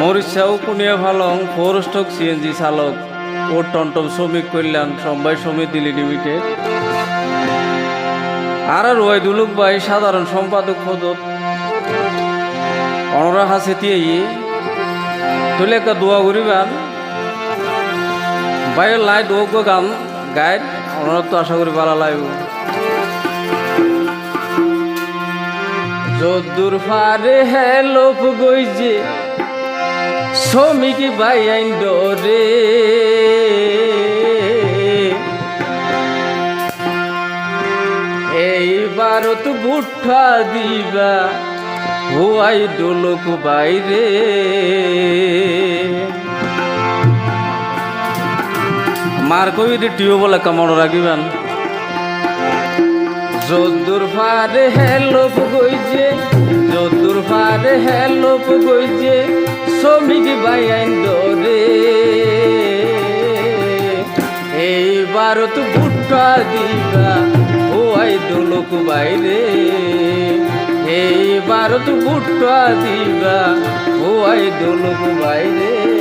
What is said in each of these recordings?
মরিচাও Kunia ভালং পৌরষ্টক CNG চালক। ও টমটম শ্রমিক কল্যাণ সমবায় সমিতি লিমিটেড। আর আর ওয়াইদুলুক ভাই সাধারণ সম্পাদক পদত। অনরা হাসে তিয়াই। তুলে একটা দোয়া করিবান। বাইর লাই দোক গান গাইড, অনরা তো আশা করি ভালো লাগবে যদুর ফারে হেলোপ গইছে শ্রমিক বাই আইন ডরে। এইবার তো বুঠা দিবা হুয়াই ডোলক বাইরে। মার কবি টিও বলে কামড় রাখিবেন যদুর ফারে হেলোপ গইছে যদুর ফারে হেলোপ গইছে শ্রমিক বাই আইন ডরে এইবার তো বুট্টা দিবা ও আই দোলক বাইরে। এইবার তো বুট্টা দিবা ও আই দোলক বাইরে।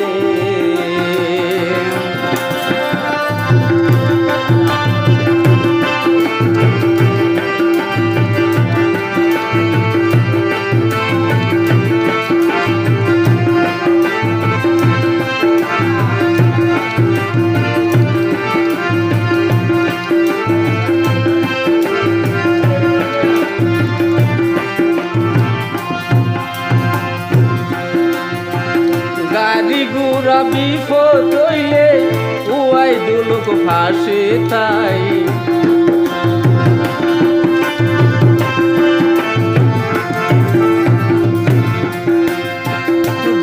গুড়া বিপদ হইলে উয়াই দুলুক ফাঁসে তাই।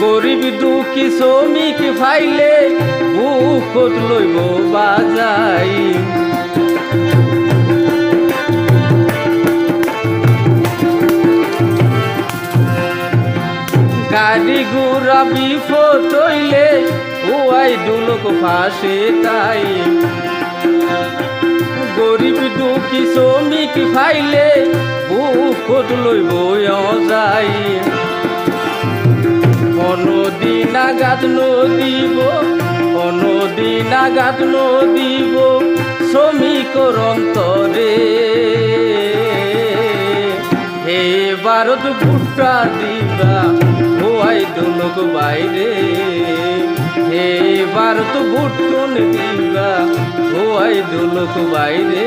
গরিব দুঃখী শ্রমিক ফাইলে বুকত লইব বাজাই। গাড়ি গুড়া বিপদ হইলে ফাঁসে তাই। গরিব দুঃখী শ্রমিক ফাইলে বুকত লইব যাই অনদিন আঘাত নদীব অনদিন আঘাত নদীব শ্রমিক অন্তরে। হে ভারত, ভুট্টা, দিবা হোয়াই দোলক বাইরে। হে ভারত ভুট্টন দিবা হোয়াই দুলুক বাইরে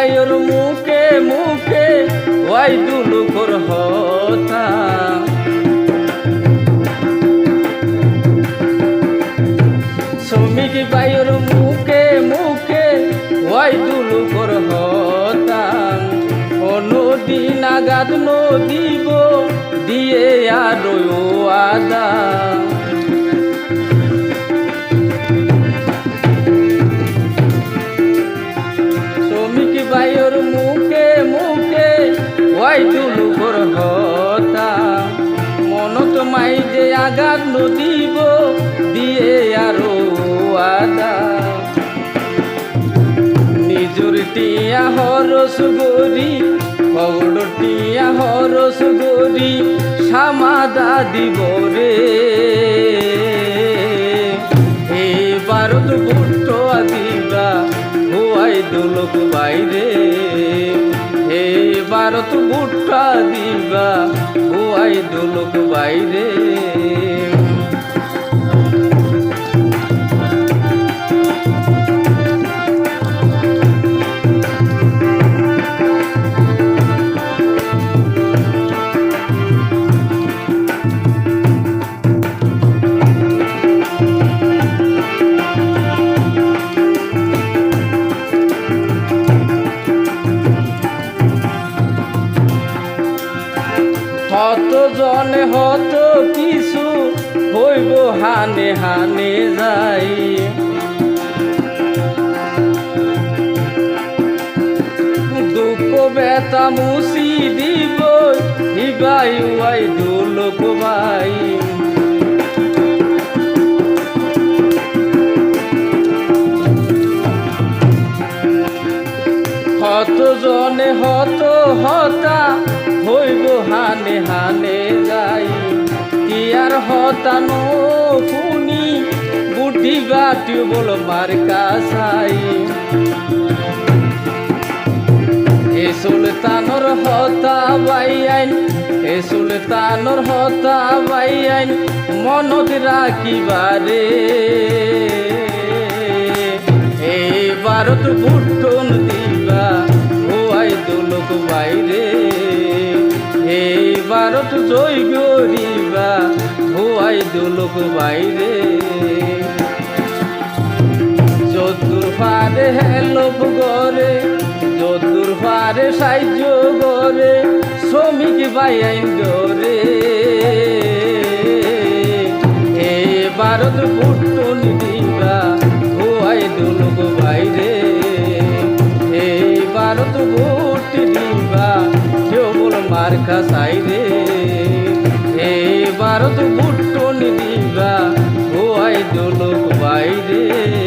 বাইর মুখে মুখে ওয়াই দুলুকর হতা। শ্রমিক মুখে মুখে দুলুকর হতা। অনুদিন আগাদ নদীব ওয়াই দুলুকর হতা। মনত মাই যে আঘাত নদীব, দিয়ে আরও আদা। নিজুর টিয়া হরস গরি খগড় টিয়া হরস গরি সামাদা দিব রে। হে ভারত বুট্ট দিবা হুয়াই দোলক বাইরে। ভারত বুটা দিবা ও আই দোলক বাইরে। জনে হত কিছু হইব হানে হানে যাই। দুঃখ বেতা মুসি দিব হিবাই উয়াই, দুলোক ভাই। হত জনে হত হতা হইব হানে হানে যাই। আর হতানো শুনি, বুদ্ধি বা টিউবল মার কাছাই। এ সুলতানর হতা বাই আইন, এ সুলতানর হতা বাই আইন, মনত রাখিবারে। এই ভারত বুটন জয় গরিবা হোয়াই দোলক বাইরে। যদুর পারে হেলপ গরে যদুর পারে সাহায্য গরে শ্রমিক বাইন গরে এ ভারত পুটন দিবা হোয়াই দুলুক বাইরে। এ ভারত ভোট দিবা, কেউ বল মার্কা সাইরে। বারদ মুট্টন দিবা ও আই দোলক বাইরে।